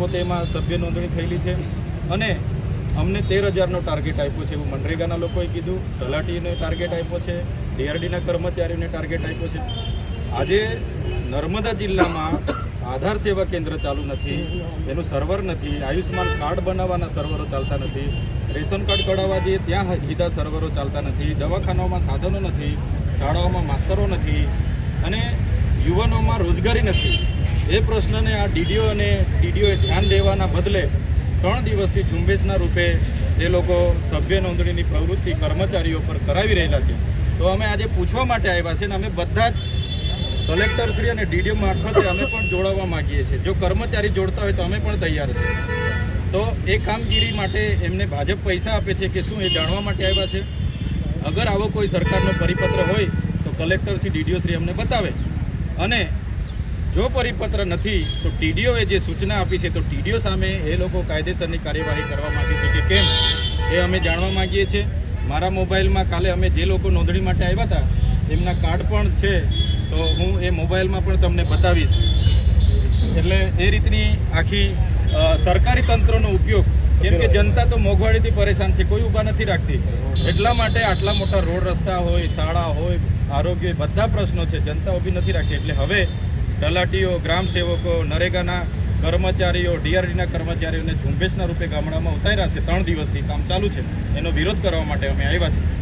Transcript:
પોતે એમાં સભ્ય નોંધણી થયેલી છે. અને અમને તેર હજારનો ટાર્ગેટ આપ્યો છે એવું મનરેગાના લોકોએ કીધું તલાટીને ટાર્ગેટ આપ્યો છે ડીઆરડીના કર્મચારીઓને ટાર્ગેટ આપ્યો છે. આજે નર્મદા જિલ્લામાં આધાર સેવા કેન્દ્ર ચાલુ નથી, એનું સર્વર નથી, આયુષ્યમાન કાર્ડ બનાવવાના સર્વરો ચાલતા નથી, રેશન કાર્ડ કઢાવવા જઈએ ત્યાં સીધા સર્વરો ચાલતા નથી, દવાખાનાઓમાં સાધનો નથી, શાળાઓમાં માસ્તરો નથી, અને યુવાનોમાં રોજગારી નથી. એ પ્રશ્નને આ ડીડીઓ અને ડીડીઓએ ધ્યાન દેવાના બદલે ત્રણ દિવસથી ઝુંબેશના રૂપે એ લોકો સભ્ય નોંધણીની પ્રવૃત્તિ કર્મચારીઓ પર કરાવી રહેલા છે. તો અમે આજે પૂછવા માટે આવ્યા છે અને અમે બધા જ કલેક્ટરશ્રી અને ડીડીઓ મારફતે અમે પણ જોડાવવા માંગીએ છીએ. જો કર્મચારી જોડતા હોય તો અમે પણ તૈયાર છીએ. તો એ કામગીરી માટે એમને ભાજપ પૈસા આપે છે કે શું એ જાણવા માટે આવ્યા છે? અગર આવો કોઈ સરકારનો પરિપત્ર હોય તો કલેક્ટરશ્રી, ડીડીઓશ્રી ડીડીઓ શ્રી અમને બતાવે. અને જો પરિપત્ર નથી, તો ટીડીઓએ જે સૂચના આપી છે, તો ટીડીઓ સામે એ લોકો કાયદેસરની કાર્યવાહી કરવા માંગે છે કે કેમ? એ અમે જાણવા માગીએ છીએ. મારા મોબાઈલમાં કાલે અમે જે લોકો નોંધણી માટે આવ્યા હતા, એમના કાર્ડ પણ છે, તો હું એ મોબાઈલમાં પણ તમને બતાવીશ. એટલે એ રીતની આખી સરકારી તંત્રનો ઉપયોગ, કેમ કે જનતા તો મોંઘવારીથી પરેશાન છે, કોઈ ઊભા નથી રાખતી. એટલા માટે આટલા મોટા રોડ રસ્તા હોય, શાળા હોય, આરોગ્ય બધા પ્રશ્નો છે, જનતા ઊભી નથી રાખતી. એટલે હવે તલાટીઓ, ગ્રામ સેવકો, નરેગાના કર્મચારીઓ, ડીઆરડીના કર્મચારીઓને ઝુંબેશના રૂપે ગામડામાં ઉતાર્યા છે. ત્રણ દિવસથી કામ ચાલુ છે. એનો વિરોધ કરવા માટે અમે આવ્યા છીએ.